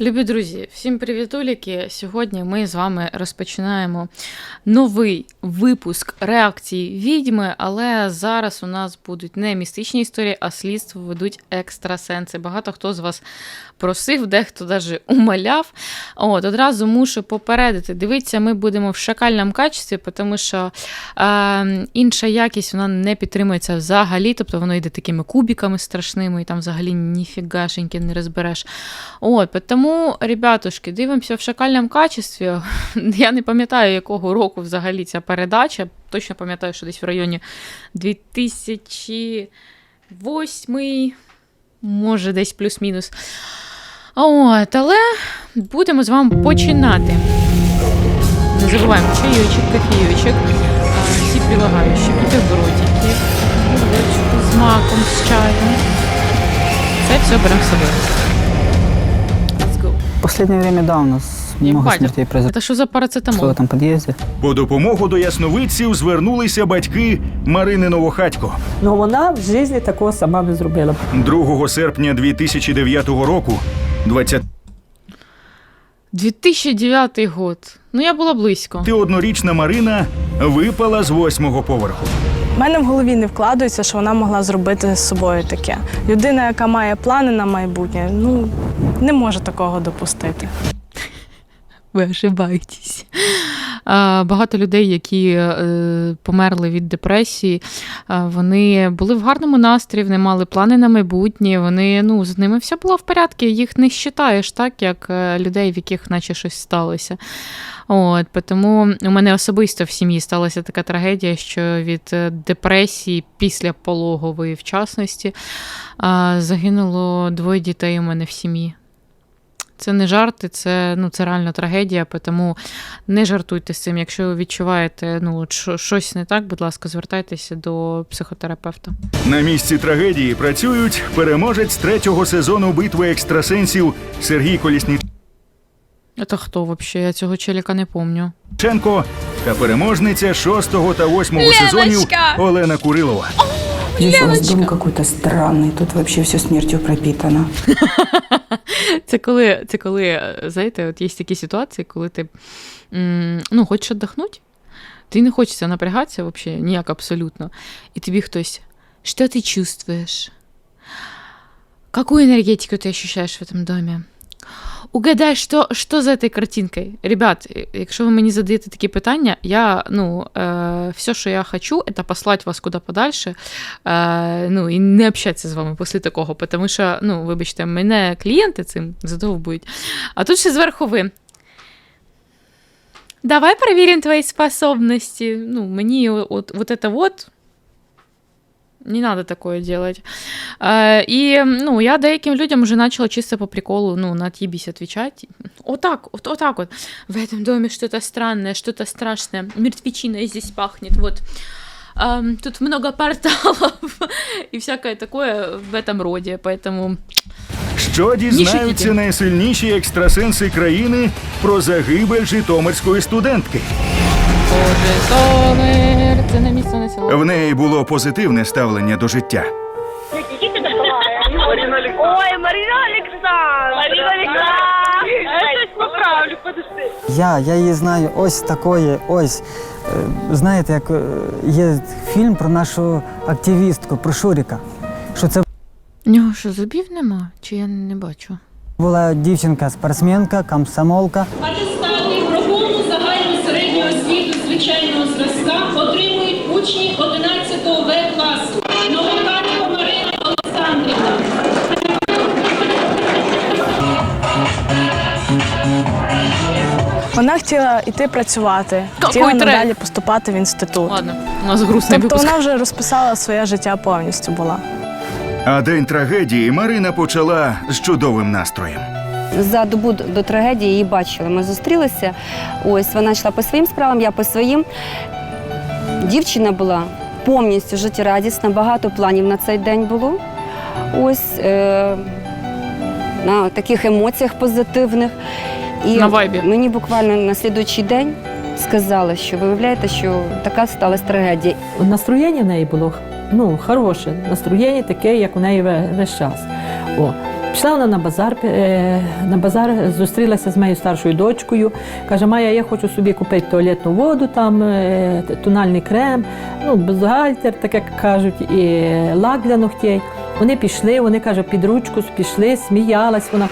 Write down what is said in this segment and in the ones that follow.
Любі друзі, всім привітуліки! Сьогодні ми з вами розпочинаємо новий випуск реакції відьми, але зараз у нас будуть не містичні історії, а слідство ведуть екстрасенси. Багато хто з вас просив, дехто навіть умоляв. От, одразу мушу попередити. Дивіться, ми будемо в шакальному качестві, тому що е, інша якість вона не підтримується взагалі, тобто воно йде такими кубиками страшними, і там взагалі ніфігашеньки не розбереш. От, тому, ребятушки, дивимося в шакальному качестві. Я не пам'ятаю, якого року взагалі ця передача. Точно пам'ятаю, що десь в районі 2008, може, десь плюс-мінус. От, але будемо з вами починати. Не забуваємо чайочок, кофійочок, всі прилагаючі, бутербродики, з маком, з чаєм. Це все беремо з собою. Последнее время, да, у нас много Ебать, смертей произошло Це що за в парацетамол? этом подъезде. По допомогу до ясновидців звернулися батьки Марини Новохатько. Ну вона в житті такого сама не зробила. 2 серпня 2009 року, 20 2009 год. Ну, я була близько. однорічна Марина випала з восьмого поверху. Мене в голові не вкладається, що вона могла зробити з собою таке. Людина, яка має плани на майбутнє, ну не може такого допустити. Ви ошибаєтесь. Багато людей, які е, померли від депресії, вони були в гарному настрої, вони мали плани на майбутнє. Вони ну з ними все було в порядку. Їх не вважаєш так, як е, людей, в яких наче щось сталося. От тому у мене особисто в сім'ї сталася така трагедія, що від е, депресії після пологової, в частності, загинуло двоє дітей у мене в сім'ї. Це не жарти, це, ну, це реально трагедія, тому не жартуйте з цим. Якщо ви відчуваєте ну, щось не так, будь ласка, звертайтеся до психотерапевта. На місці трагедії працюють переможець третього сезону битви екстрасенсів Сергій Колісніченко Це хто взагалі? Я цього челіка не пам'ятаю. та переможниця шостого та восьмого сезонів Олена Курилова. Здесь у вас дом какой-то странный, тут вообще все смертью пропитано. Це коли, це коли, е, знаєте, от є такі ситуації, коли ти м, ну, хочеш віддохнути, ти не хочеться напрягатися взагалі, ніяк абсолютно. І тобі хтось, що ти чувствуєш? Какую энергетику ты ощущаешь в этом доме? Угадай, що, що за этой картинкою? Ребят, е, якщо ви мені задаєте такі питання, я, ну, е, все, що я хочу, це послати вас куди подальше, е, ну, і не общатися з вами після такого, тому що, ну, вибачте, мене клієнти цим задовбують. А тут ще зверху ви. Давай проверим твои способности. Ну, мені от, вот это вот не надо такое делать. Э, И, ну, я деяким людям уже начала чисто по приколу, ну, на отъебись отвечать. Вот так, вот, вот так вот. В этом доме что-то странное, что-то страшное. Мертвечиной здесь пахнет, вот. Ам, Тут много порталов и всякое такое в этом роде, поэтому Що дізнаються шутіть. найсильніші екстрасенси країни про загибель житомирської студентки? Це не село. В неї було позитивне ставлення до життя. Ой, Марина Александровна! Марина Александровна! Я щось поправлю, подожди. Я, я її знаю ось такої, ось. Е, Знаєте, як е, є фільм про нашу активістку, про Шуріка. Що це У нього що, зубів нема? Чи я не бачу? була дівчинка-спортсменка, комсомолка. Атестати учні 11 В класу. Новокатко Марина Олександрівна. Вона хотіла йти працювати, хотіла Какой трек? надалі поступати в інститут. Ладно, у нас грустний Тобто випуск. вона вже розписала своє життя повністю була. А день трагедії Марина почала з чудовим настроєм. За добу до до трагедії її бачили. Ми зустрілися. Ось вона йшла по своїм справам, я по своїм. Дівчина була повністю життєрадісна, багато планів на цей день було. Ось е, на таких емоціях позитивних. І На вайбі. мені буквально на слідуючий день сказали, що виявляєте, що така сталася трагедія. Настроєння в неї було ну, хороше. Настроєння таке, як у неї весь час. О, Пішла вона на базар, е, на базар зустрілася з моєю старшою дочкою. Каже, Майя, я хочу собі купити туалетну воду, там, е, тональний крем, ну, бюстгальтер, так як кажуть, і лак для ногтей. Вони пішли, вони каже, під ручку пішли, сміялась вона.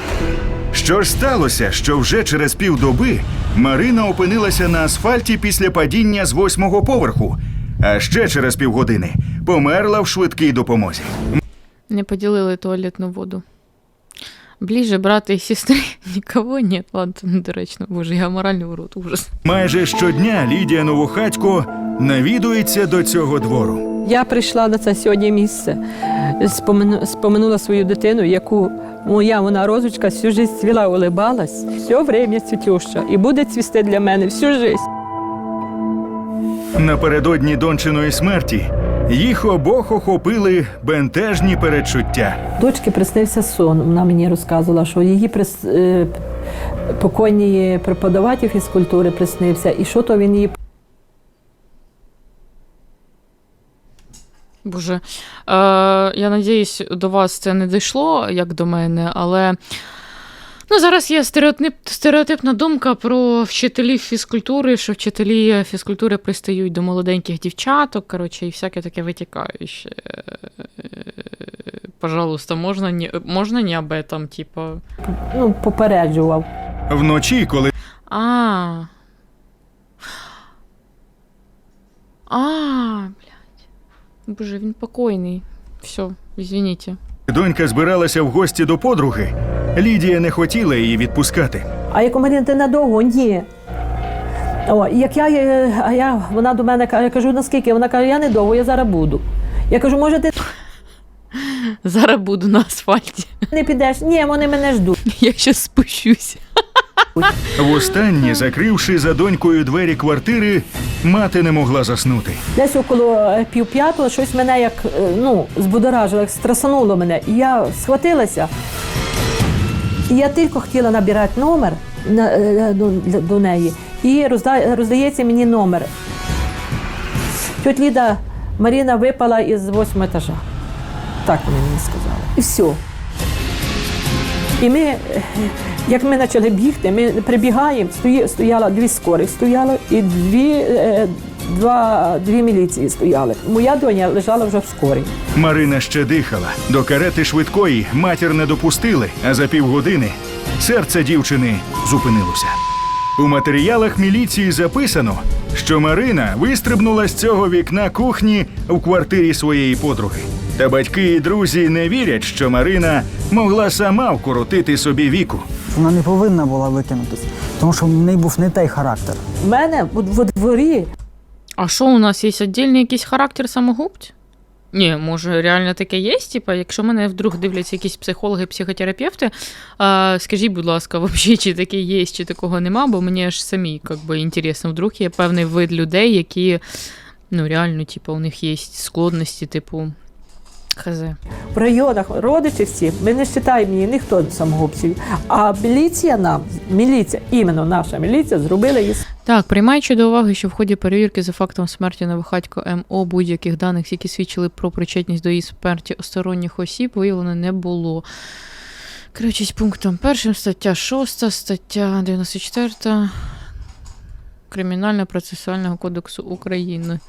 Що ж сталося, що вже через півдоби Марина опинилася на асфальті після падіння з восьмого поверху, а ще через півгодини померла в швидкій допомозі. Не поділили туалетну воду. Ближе брата і сестри нікого нет. Ладно, це недоречно. Боже, я морально урод, ужас. Майже щодня Лідія Новохатько навідується до цього двору. Я прийшла на це сьогодні місце, спомину- споминула свою дитину, яку моя вона розочка всю життя цвіла, улибалась. Все время цвітюща і буде цвісти для мене всю життя. Напередодні дончиної смерті їх обох охопили бентежні передчуття. Дочки приснився сон. Вона мені розказувала, що її прис... е, преподаватель фізкультури приснився, і що то він її Боже, е, я надіюсь, до вас це не дійшло, як до мене, але ну, зараз є стереотип, стереотипна думка про вчителів фізкультури, що вчителі фізкультури пристають до молоденьких дівчаток, коротше, і всяке таке витікаюче. Е, Пожалуйста, можна не, можна не об этом, типа. ну, попереджував. Вночі, коли А. А, блядь. Боже, він покойний. Все, извините. Донька збиралася в гості до подруги, Лідія не хотіла її відпускати. А як у мене ти надовго? Ні. О, як я, е, а я, вона до мене каже, я кажу, наскільки? Вона каже, я недовго, я зараз буду. Я кажу, може, ти Зараз буду на асфальті. не підеш? Ні, вони мене ждуть. Я щас спущусь. Востаннє, закривши за донькою двері квартири, мати не могла заснути. Десь около е, півп'ятого щось мене як е, ну, збудоражило, як страсануло мене. І я схватилася. І я тільки хотіла набирати номер на, е, до, до неї. І розда, роздається мені номер. Тьотя Ліда Маріна випала із восьмого етажа. Так вони мені сказали. І все. І ми, як ми почали бігти, ми прибігаємо, стої, стояла дві скорих стояли і дві, е, два, дві міліції стояли. Моя доня лежала вже в скорій. Марина ще дихала. До карети швидкої матір не допустили, а за півгодини серце дівчини зупинилося. У матеріалах міліції записано, що Марина вистрибнула з цього вікна кухні в квартирі своєї подруги. Та батьки і друзі не вірять, що Марина могла сама вкоротити собі віку. Вона не повинна була викинутися, тому що в неї був не той характер. У мене в, в дворі А що у нас є віддільний якийсь характер самогубць? Ні, може, реально таке є? Типа, якщо мене вдруг дивляться якісь психологи, психотерапевти, а, скажіть, будь ласка, взагалі, чи таке є, чи такого нема, бо мені аж самі как би, інтересно, вдруг є певний вид людей, які ну, реально, типу, у них є склонності, типу. Хз. в районах родичі всі, ми не вважаємо її ніхто самогубців. А міліція нам, міліція, іменно наша міліція, зробила її Так, приймаючи до уваги, що в ході перевірки за фактом смерті Новохатько МО будь-яких даних, які свідчили про причетність до її смерті сторонніх осіб, виявлено не було. Керуючись пунктом першим, стаття 6, стаття 94 Кримінально-процесуального кодексу України.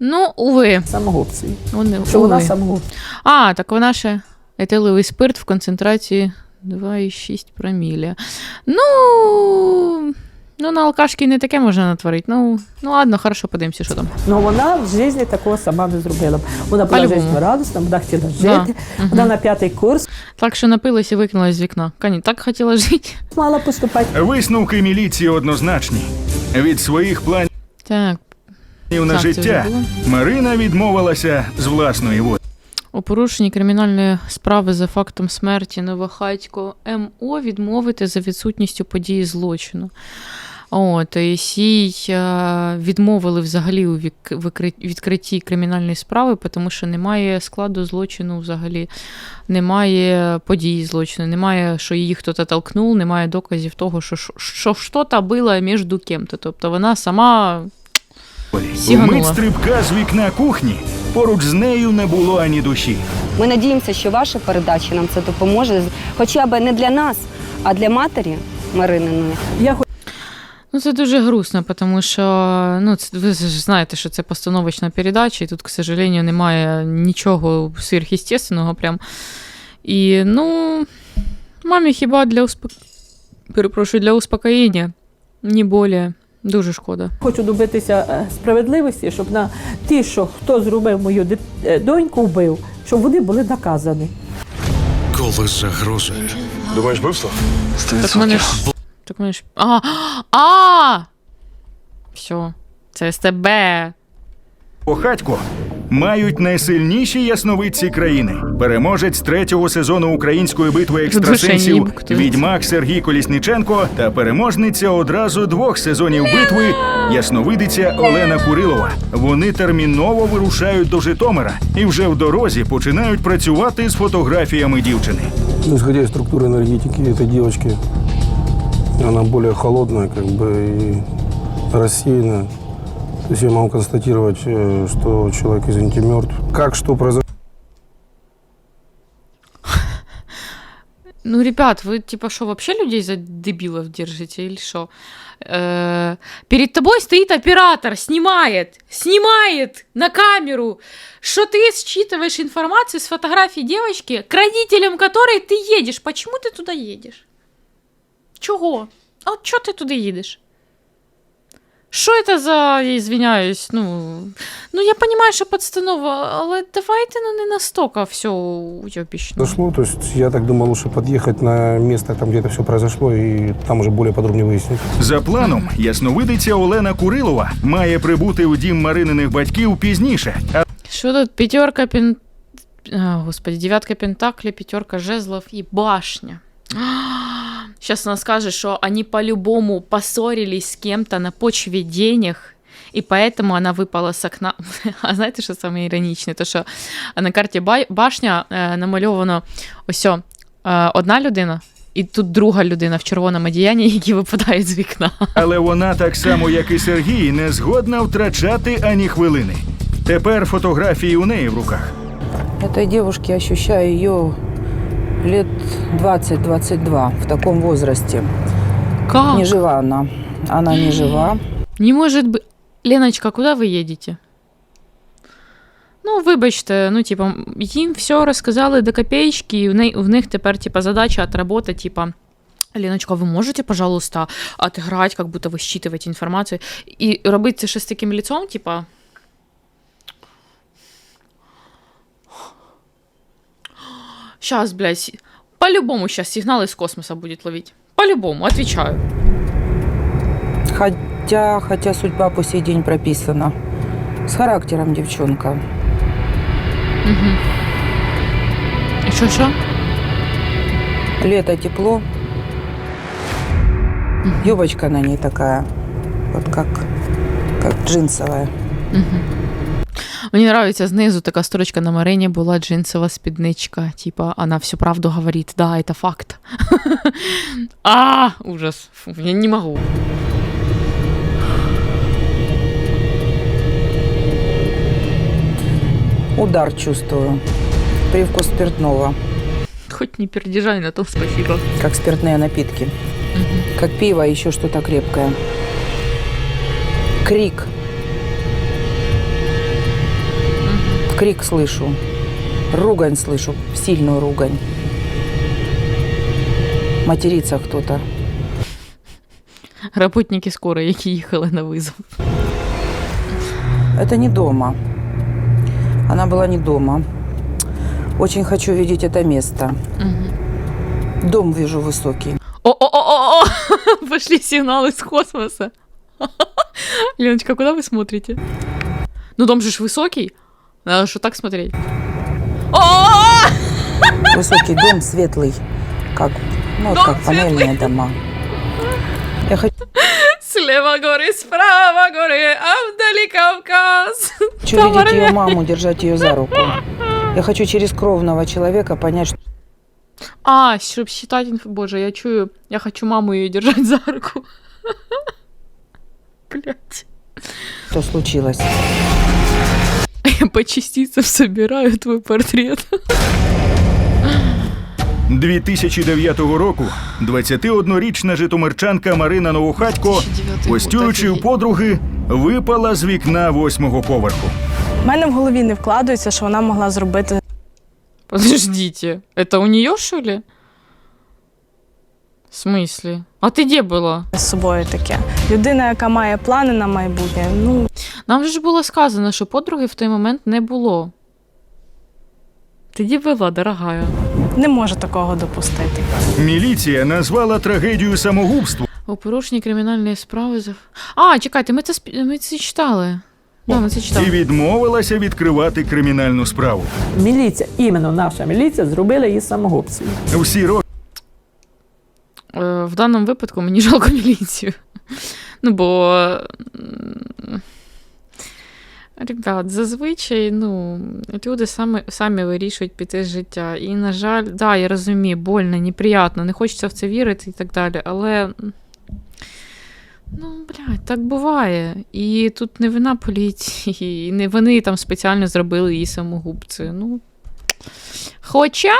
Ну, уви. самогубців. Вони, Що вона уви. самогубця. А, так вона ще етиловий спирт в концентрації 2,6 проміля. Ну. Ну, на алкашки не таке можна натворити. Ну, ну ладно, хорошо, подивимося, що там. Ну вона в житті такого сама не зробила. Вона була По-любому. життєрадісна, вона хотіла Да. жити. Вона на п'ятий курс Так що напилась і викинулась з вікна. Кані, так хотіла жити. мала поступати. Висновки міліції однозначні. Від своїх планів Так, на життя. Марина відмовилася з власної волі. у порушенні кримінальної справи за фактом смерті Новохатько МО відмовити за відсутністю події злочину. От, і сій е, відмовили взагалі у відкритті кримінальної справи, тому що немає складу злочину взагалі, немає події злочину, немає, що її хтось толкнув, немає доказів того, що, що, що що-то було між кем-то. Тобто вона сама Сіганула. Вмить стрибка з вікна кухні поруч з нею не було ані душі. Ми надіємося, що ваша передача нам це допоможе, хоча б не для нас, а для матері Марининої. Я Ну, це дуже грустно, тому що ну, це, ви ж знаєте, що це постановочна передача, і тут, к сожалению, немає нічого сверхъестественного прям. І, ну, мамі хіба для успок... Перепрошую, для успокоєння, не более. Дуже шкода. хочу добитися е, справедливості, щоб на ті, що хто зробив мою е, доньку, вбив, щоб вони були наказані. Коли загрози. Думаєш, вбивство? Так мене ж. Так мене ж. А! А! Все. Це СТБ. Охатько мають найсильніші ясновидці країни. Переможець третього сезону української битви екстрасенсів Душені буктують. відьмак Сергій Колісниченко та переможниця одразу двох сезонів битви ясновидиця Олена Курилова. Вони терміново вирушають до Житомира і вже в дорозі починають працювати з фотографіями дівчини. Ну, исходя из структуры энергетики этой девочки, она более холодная, как бы, и рассеянная. То есть я могу констатировать, э, что человек, извините, мертв. Как что произошло? Ну, ребят, вы типа что, вообще людей за дебилов держите или что? Э, перед тобой стоит оператор, снимает, снимает на камеру, что ты считываешь информацию с фотографии девочки, к родителям которой ты едешь. Почему ты туда едешь? Чего? А от чого ти туди їдеш? Що це за, я извиняюсь, ну, ну я понимаю, що подстанова, але давайте ну не настолько все уйобічно. Произошло, то есть я так думал, лучше подъехать на место, там где это все произошло, и там уже более подробнее выяснить. За планом, ясновидиця Олена Курилова має прибути у дім Марининих батьків пізніше, а Что тут? Пятерка пен... а, господи, девятка пентаклей, пятерка жезлов и башня. Сейчас она скажет, что они по-любому поссорились с кем-то на почве денег, и поэтому она выпала с окна. А знаєте, що саме іронічне? То що на карті ба- башня е, намальовано ось о, е, одна людина, і тут друга людина в червоному одіянні, які випадають з вікна. Але вона, так само як і Сергій, не згодна втрачати ані хвилини. Тепер фотографії у неї в руках. Этой девушке ощущаю ее лет 20-22 в таком возрасте. Как? Не жива она. Она не жива. Не может быть. Леночка, куда ви їдете? Ну, вибачте, ну, типа, їм все розказали до копеечки, і в, не, в них тепер, типа, задача отработать, типа, Леночка, ви можете, пожалуйста, отыграть, как будто ви считываете інформацію, і робити це ще з таким лицом, типа. Сейчас, блядь, по-любому сейчас сигнал из космоса будет ловить. По-любому, отвечаю. Хотя, хотя судьба по сей день прописана. С характером девчонка. Угу. І що, що? Лето тепло. Юбочка на ней такая, вот как, как джинсовая. Угу. Мені нравится знизу така строчка на Марині була джинсова спідничка. Типа, она всю правду говорит. Да, это факт. А, ужас. Фу, я не могу. Удар чувствую. Привкус спиртного, Хоть не пердежай на то, спасибо. как спиртные напитки. Как пиво, еще что-то крепкое. Крик. Крик слышу. Ругань слышу. Сильную ругань. Матерится кто-то. Работники скорої, які їхали на визов. Это не дома. Она была не дома. Очень хочу видеть это место. Угу. Дом вижу высокий. О-о-о-о! Пошли сигналы с космоса. Леночка, куда вы смотрите? Ну, дом же ж высокий. Надо что так смотреть. О! Высокий дом, светлый. Как, ну, Дом как панельные светлый. дома. Я хочу Слева горы, справа горы, а вдали Кавказ. видеть Тамара- ее маму, держать ее за руку. Я хочу через кровного человека понять, что А, чтобы считать инф... Боже, я чую. Я хочу маму ее держать за руку. Блять. случилось. Я по частицам собираю твой портрет. 2009 року 21-річна житомирчанка Марина Новохатько, гостюючи у подруги, випала з вікна восьмого поверху. У мене в голові не вкладається, що вона могла зробити Подождите, это у нее, что ли? В смысле? А ты где была? з собою таке. Людина, яка має плани на майбутнє, ну Нам же ж було сказано, що подруги в той момент не було. Ти де була, дорогая? не може такого допустити. Міліція назвала трагедію самогубством. У порушенні кримінальної справи за. А, чекайте, ми це спі- ми це читали. Да, ми це і читали. відмовилася відкривати кримінальну справу. Міліція, іменно наша міліція, зробила її самогубцею. Всі роки Е, в даному випадку мені жалко міліцію. Ну, бо. Ребят, зазвичай, ну, люди самі, самі вирішують піти з життя. І, на жаль, да, я розумію, больно, неприятно, не хочеться в це вірити і так далі. Але. Ну, блядь, так буває. І тут не вина поліції, і не вони там спеціально зробили її самогубцею. Ну. Хоча.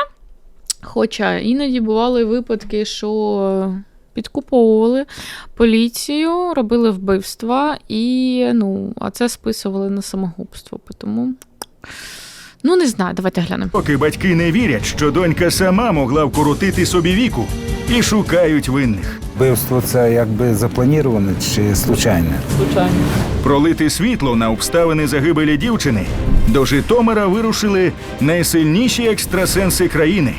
Хоча іноді бували випадки, що підкуповували поліцію, робили вбивства і, ну, а це списували на самогубство. Тому, ну, не знаю, давайте глянемо. Поки батьки не вірять, що донька сама могла вкоротити собі віку і шукають винних. Вбивство це якби заплановане чи случайне? Звичайно. Пролити світло на обставини загибелі дівчини. До Житомира вирушили найсильніші екстрасенси країни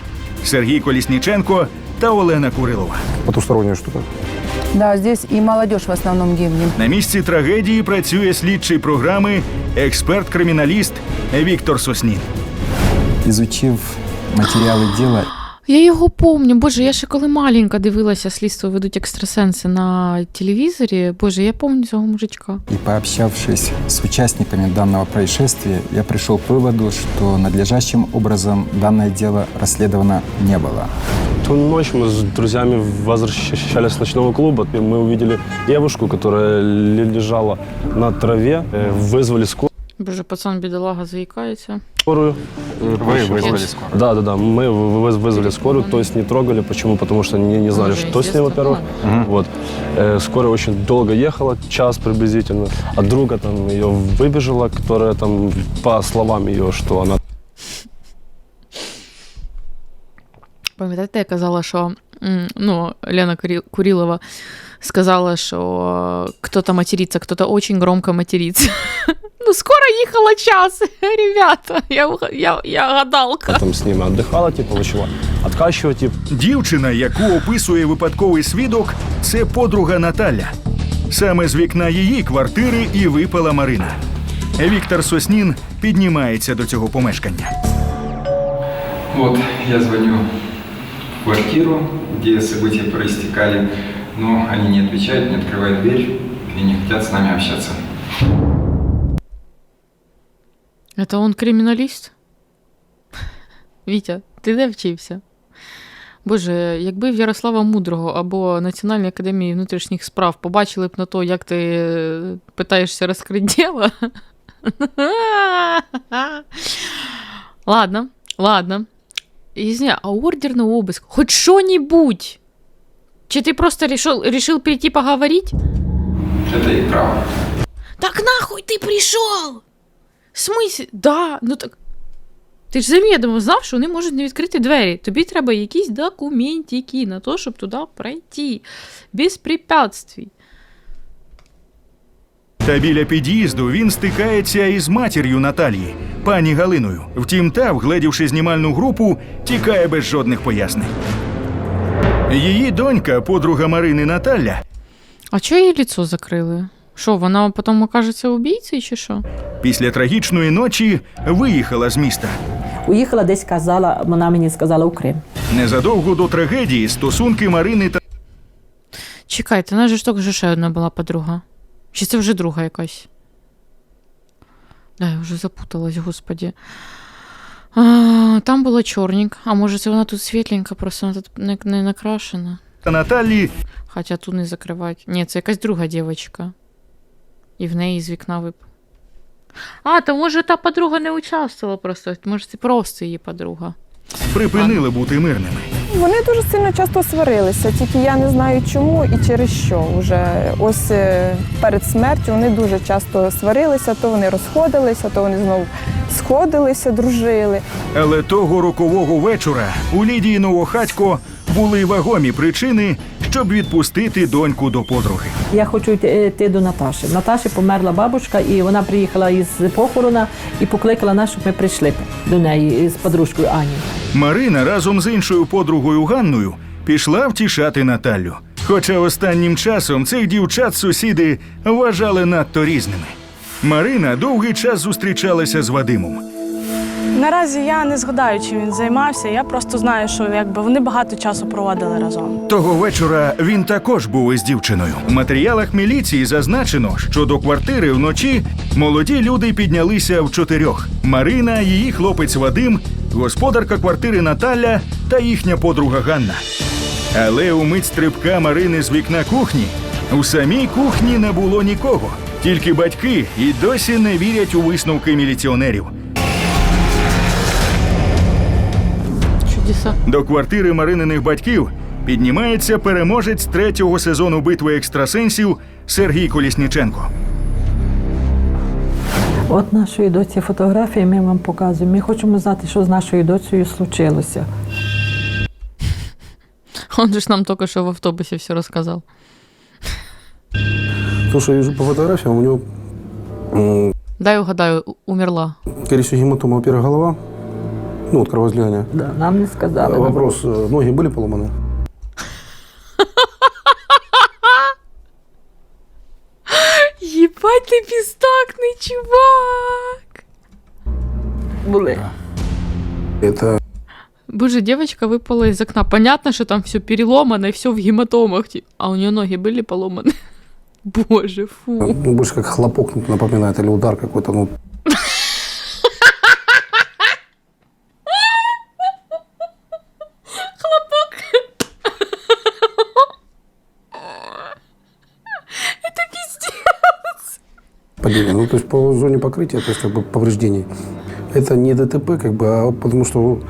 Сергій Колісніченко та Олена Курилова. Потусторонняя штука. Да, здесь і молодежь в основному гибнет. На місці трагедії працює слідчий програми експерт-криміналіст Віктор Соснін. Ізучив матеріали діла Я його помню. Боже, я ще коли маленька дивилася слідство ведуть екстрасенси на телевізорі. Боже, я пам'ятаю цього мужичка. и пообщавшись с участниками данного происшествия, я пришел к выводу, что надлежащим образом данное дело расследовано не было. Ту ночь мы с друзьями возвращались с ночного клуба, и мы увидели девушку, которая ле- лежала на траве. Э, Вызвали Боже, пацан бідолага заїкається. скорую. Вы вызвали скорую? Да, да, да. Мы вы- вы- вызвали скорую, то есть не трогали. Почему? Потому что не, не знали, Ну, что с ней, во-первых. Вот. Э, Скорая очень долго ехала, час приблизительно. А друга там ее выбежала, которая там, по словам ее, что она Пам'ятаєте, я казала, що м, ну, Лена Курі- Курілова сказала, що хто-то материться, хто-то очень громко материться. Ну, скоро їхала час, ребята. Я, уга- я, я гадалка. там с ними отдыхала, типа, начала откачивать, типа. Дівчина, яку описує випадковий свідок, це подруга Наталя. Саме з вікна її квартири і випала Марина. Віктор Соснін піднімається до цього помешкання. Вот, я звоню в квартиру, где события проистекали, но они не отвечают, не открывают дверь и не хотят с нами общаться. Это он криміналіст? Вітя, ти де вчився? Боже, якби в Ярослава Мудрого або Національній академії внутрішніх справ побачили б на то, як ти е, питаєшся розкрити діло. ладно, ладно. Извини, а ордер на обыск? Хоть что-нибудь? Чи ты просто решил, решил прийти поговорить? Это их право. Так нахуй ти прийшов? В смысле? Да, ну так. Ти ж завідомо знав, що вони можуть не відкрити двері. Тобі треба якісь документики на то, щоб туди пройти. Без препятствий. Та біля під'їзду він стикається із матір'ю Наталії, пані Галиною. Втім, та, вгледівши знімальну групу, тікає без жодних пояснень. Її донька, подруга Марини Наталя, А чого її лицо закрили? Що, вона потім окажеться убійцею чи що? після трагічної ночі виїхала з міста. Уїхала десь казала, вона мені сказала у Крим. Незадовго до трагедії стосунки Марини та Чекайте, вона ж тільки що ще одна була подруга. Чи це вже друга якась? Да, я вже запуталась, господі. А, там була чорненька, а може це вона тут світленька, просто вона тут не, не накрашена. Наталі Хоча тут не закривають. Ні, це якась друга дівчинка. І в неї з вікна вип. А, то може та подруга не участвувала просто. Може, це просто її подруга. Припинили бути мирними. Вони дуже сильно часто сварилися, тільки я не знаю чому і через що. Уже ось е, перед смертю вони дуже часто сварилися, то вони розходилися, то вони знову сходилися, дружили. Але того рокового вечора у Лідії Новохатько були вагомі причини, щоб відпустити доньку до подруги. Я хочу йти, йти до Наташі. В Наташі померла бабушка, і вона приїхала із похорона і покликала нас, щоб ми прийшли до неї з подружкою Ані. Марина разом з іншою подругою Ганною пішла втішати Наталю. Хоча останнім часом цих дівчат сусіди вважали надто різними. Марина довгий час зустрічалася з Вадимом. Наразі я не згадаю, чим він займався. Я просто знаю, що якби вони багато часу проводили разом. Того вечора він також був із дівчиною. У матеріалах міліції зазначено, що до квартири вночі молоді люди піднялися в чотирьох: Марина, її хлопець Вадим, господарка квартири Наталя та їхня подруга Ганна. Але у мить стрибка Марини з вікна кухні у самій кухні не було нікого. Тільки батьки і досі не вірять у висновки міліціонерів. Чудеса. До квартири Марининих батьків піднімається переможець третього сезону битви екстрасенсів Сергій Колісніченко. От нашої доці фотографії ми вам показуємо. Ми хочемо знати, що з нашою доцею случилося. Он же ж нам тільки що в автобусі все розказав. То, что я вижу по фотографиям, у него, м, Дай угадаю, у- умерла. скорее всего, гематома, во-первых, голова, ну, вот кровоизлияние. Да, нам не сказали. Вопрос, ноги были поломаны? Єбать, ти пістакний чувак. Були. Это Боже, девочка выпала из окна. Понятно, что там все переломано и все в гематомах. А у нее ноги были поломаны. Боже, фу. ну, больше как хлопок напоминает или удар какой-то, ну, падение. Ну, то есть по зоне покрытия, то есть как бы повреждений. Это не ДТП, как бы, а потому что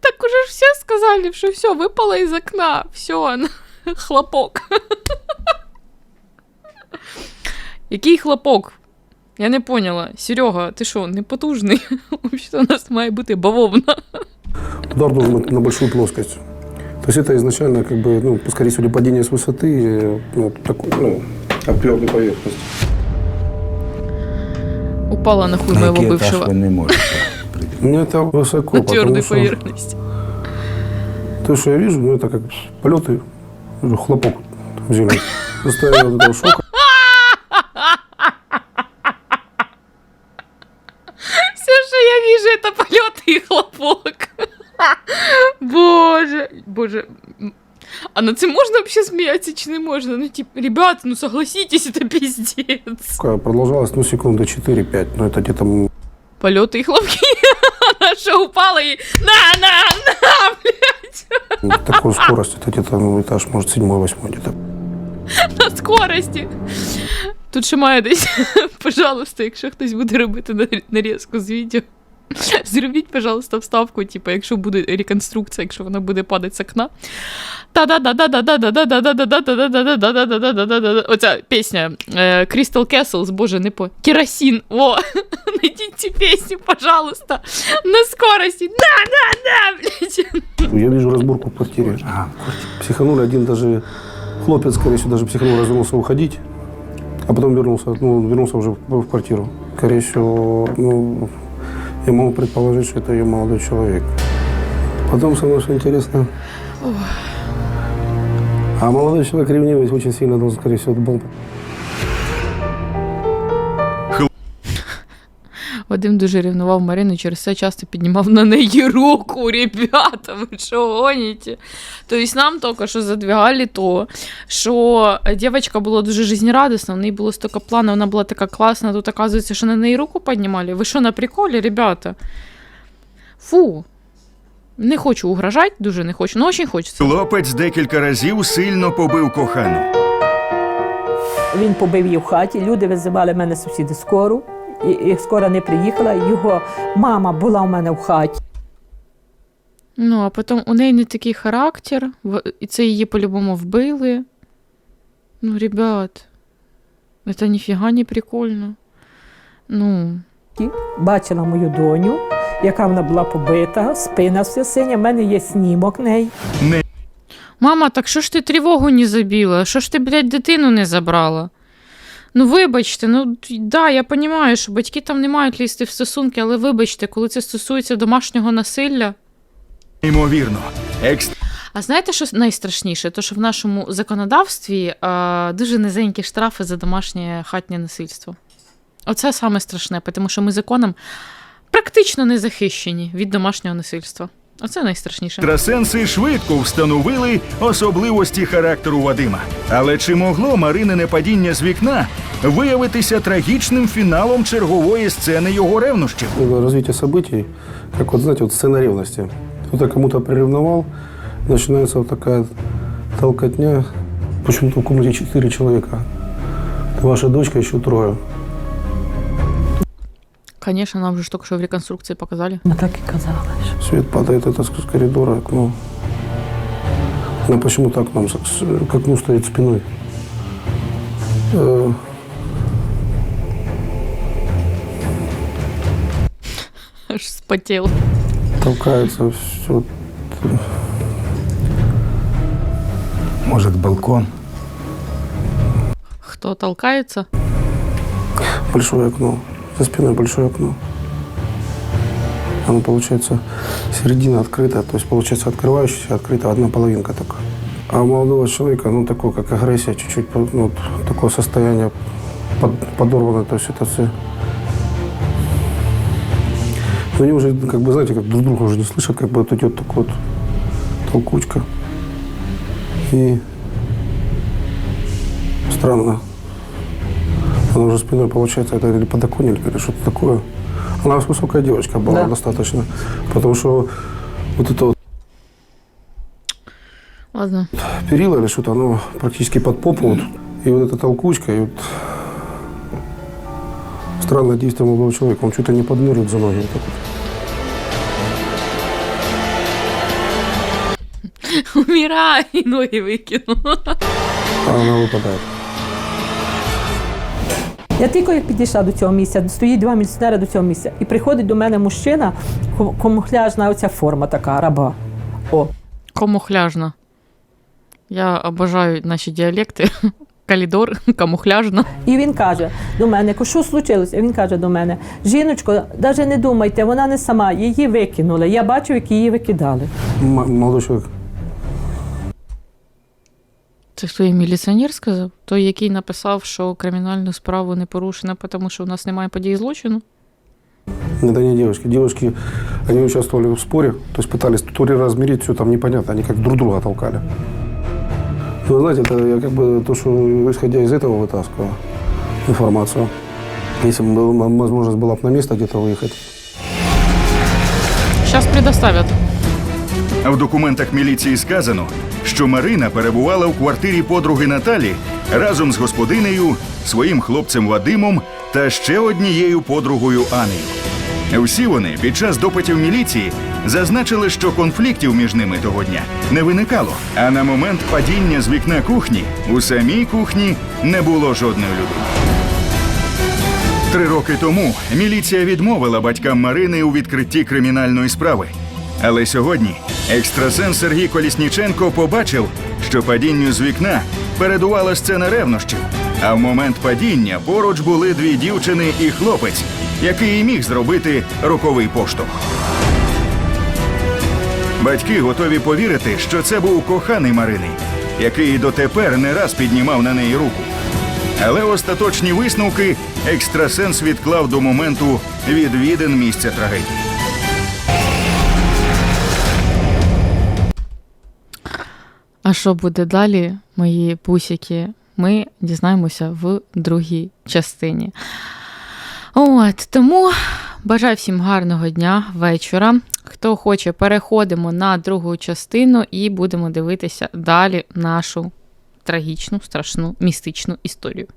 Так уже ж все сказали, что все, выпала из окна. Все, хлопок. Який хлопок? Я не поняла. Серега, ти що, не потужний? Взагалі у нас має бути бавовна. удар должен быть на большую плоскость. То есть это изначально, как бы, ну, скорее всего, падение с высоты, э, ну, такой, ну, об твердую поверхность. Упала на хуй моего бывшего. не можете. Ну, это высоко, На твердой что поверхности. то, что я вижу, ну, это как полеты, хлопок в землю. Вот этого шока. Все, что я вижу, это полеты и хлопок. Боже, боже. А на це можна вообще смеяться, чи не можна? Ну, типа, ребята, ну согласитесь, это пиздец. Продолжалось, ну, секунды 4-5, ну, это где-то м, Полеты и хлопки. Она что, упала и на, на, на, блядь, такой скорости, это где-то, ну, этаж, может, седьмой, восьмой где-то. на скорості. Тут ще має десь, пожалуйста, якщо хтось буде робити на- нарізку з відео. Зробіть, пожалуйста, вставку, типу, якщо буде реконструкція, якщо вона буде падати з окна. Оця пісня Crystal Castles, боже, не по. Керосин. О! Найдіть цю пісню, пожалуйста. На скорості. Да, да, да, блядь. Я вижу разборку в квартире. Психанули один даже хлопец, скорее всего, даже психанул, развернулся уходить. А потом вернулся, ну, вернулся уже в квартиру. Скорее всего, ну, я могу предположить, что это ее молодой человек. Потом самое что интересно. А молодой человек ревнивый очень сильно должен, скорее всего, был Вадим дуже ревнував Марину, через це часто піднімав на неї руку. Ребята, ви що гоніте? Тобто нам тільки що задвигали то, що дівчинка була дуже жизнерадісна, в неї було стільки планів, вона була така класна, тут оказується, що на неї руку піднімали. Ви що, на приколі, ребята? Фу. Не хочу угрожати, дуже не хочу, але дуже хочеться. Хлопець декілька разів сильно побив кохану. Він побив її в хаті. Люди визивали мене сусіди скору. І, і скоро не приїхала. Його мама була у мене в хаті. Ну, а потім у неї не такий характер, і це її по-любому вбили. Ну, ребят, це ніфіга не прикольно. Ну, Бачила мою доню, яка вона була побита, спина вся синя. У мене є снімок неї. Не Мама, так що ж ти тривогу не забила? Що ж ти, блядь, дитину не забрала? Ну, вибачте, ну да, я розумію, що батьки там не мають лізти в стосунки, але вибачте, коли це стосується домашнього насилля. ймовірно. Екс... А знаєте, що найстрашніше? То, що в нашому законодавстві а, дуже низенькі штрафи за домашнє хатнє насильство. Оце саме страшне, тому що ми законом практично не захищені від домашнього насильства. Оце найстрашніше. Екстрасенси швидко встановили особливості характеру Вадима. Але чи могло Маринине падіння з вікна виявитися трагічним фіналом чергової сцени його ревнощів? Это развитие событий, как вот, знаете, вот сцена ревности. Кто-то кому-то приревновал, начинается вот такая толкотня. Почему-то в комнате четыре человека. Ваша дочка, еще трое. Звісно, нам вже ж тільки що в реконструкції показали. Ну так і казала. що Свет падает это с коридора, окно. Она почему-то к нам, с- с- к окну стоит спиной. Э, Аж спотів. толкается все. Может, балкон? Хто толкається? Большое окно. За спиной большое окно. Оно, получается, середина открыта, то есть, получается, открывающаяся, открыта одна половинка только. А у молодого человека, ну, такое, как агрессия, чуть-чуть, ну, такое состояние под- подорванное, то есть, это все... Но они уже, как бы, знаете, как друг друга уже не слышат, как бы вот идет такой вот толкучка. И странно. Она уже спиной, получается, это или подоконник, или что-то такое. Она высокая девочка была Да. достаточно. Потому что вот это вот Ладно. перила или что-то, оно практически под попу. Вот. И вот эта толкучка, и вот странное действие молодого человека. Он что-то не подныривает за ноги. Вот так вот. Умирай, ноги викину. А она выпадает. Я тільки як підійшла до цього місця, стоїть два міліціонери до цього місця, і приходить до мене мужчина, ком- камуфляжна оця форма така, раба. О, Камуфляжна. Я обожаю наші діалекти. Калідор, камуфляжна. І він каже до мене, що случилося? Він каже до мене: жіночко, навіть не думайте, вона не сама, її викинули. Я бачив, як її викидали. М- молодой человек. Це хто і міліціонер сказав? Той, який написав, що кримінальну справу не порушено, тому що у нас немає подій злочину. Это не девочки. Девушки, они участвовали в споре, то есть пытались то ли размерить, все там непонятно, они как друг друга толкали. Ну, знаете, это я как бы то, что исходя из этого вытаскиваю информацию. Если бы была возможность была бы на место где-то выехать. Зараз предоставлять. А в документах міліції сказано, що Марина перебувала в квартирі подруги Наталі разом з господинею, своїм хлопцем Вадимом та ще однією подругою Анею. Всі вони під час допитів міліції зазначили, що конфліктів між ними того дня не виникало. А на момент падіння з вікна кухні у самій кухні не було жодної людини. Три роки тому міліція відмовила батькам Марини у відкритті кримінальної справи. Але сьогодні екстрасенс Сергій Колісніченко побачив, що падінню з вікна передувала сцена ревнощів. А в момент падіння поруч були дві дівчини і хлопець, який і міг зробити роковий поштовх. Батьки готові повірити, що це був коханий Марини, який дотепер не раз піднімав на неї руку. Але остаточні висновки екстрасенс відклав до моменту відвідин місця трагедії. А що буде далі, мої пусіки? ми дізнаємося в другій частині. От тому бажаю всім гарного дня, вечора. Хто хоче, переходимо на другу частину і будемо дивитися далі нашу трагічну, страшну, містичну історію.